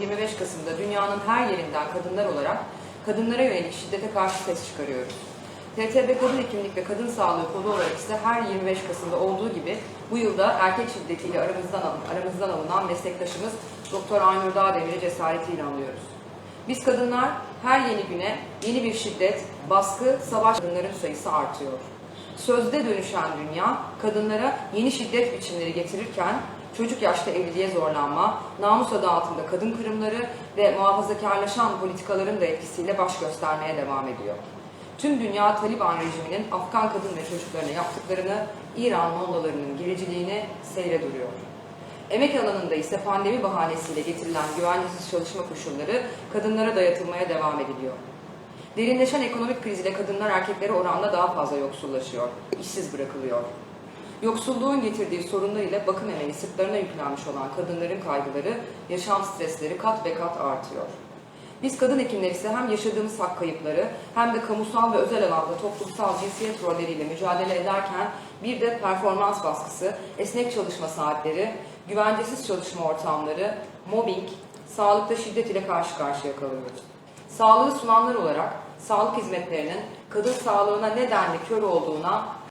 25 Kasım'da dünyanın her yerinden kadınlar olarak kadınlara yönelik şiddete karşı ses çıkarıyoruz. TTB Kadın Hekimlik ve Kadın Sağlığı kolu olarak ise her 25 Kasım'da olduğu gibi bu yılda erkek şiddetiyle aramızdan, alın, aramızdan alınan meslektaşımız Doktor Aynur Dağdemir'i cesaretiyle anlıyoruz. Biz kadınlar her yeni güne yeni bir şiddet, baskı, savaş kadınların sayısı artıyor. Sözde dönüşen dünya kadınlara yeni şiddet biçimleri getirirken çocuk yaşta evliliğe zorlanma, namus adı altında kadın kırımları ve muhafazakarlaşan politikaların da etkisiyle baş göstermeye devam ediyor. Tüm dünya Taliban rejiminin Afgan kadın ve çocuklarına yaptıklarını, İran mollalarının gericiliğini seyre duruyor. Emek alanında ise pandemi bahanesiyle getirilen güvencesiz çalışma koşulları kadınlara dayatılmaya devam ediliyor. Derinleşen ekonomik kriz ile kadınlar erkeklere oranla daha fazla yoksullaşıyor, işsiz bırakılıyor. Yoksulluğun getirdiği sorunlar ile bakım emeği sırtlarına yüklenmiş olan kadınların kaygıları, yaşam stresleri kat ve kat artıyor. Biz kadın hekimler ise hem yaşadığımız hak kayıpları hem de kamusal ve özel alanda toplumsal cinsiyet rolleriyle mücadele ederken bir de performans baskısı, esnek çalışma saatleri, güvencesiz çalışma ortamları, mobbing, sağlıkta şiddet ile karşı karşıya kalıyoruz. Sağlığı sunanlar olarak sağlık hizmetlerinin kadın sağlığına ne denli kör olduğuna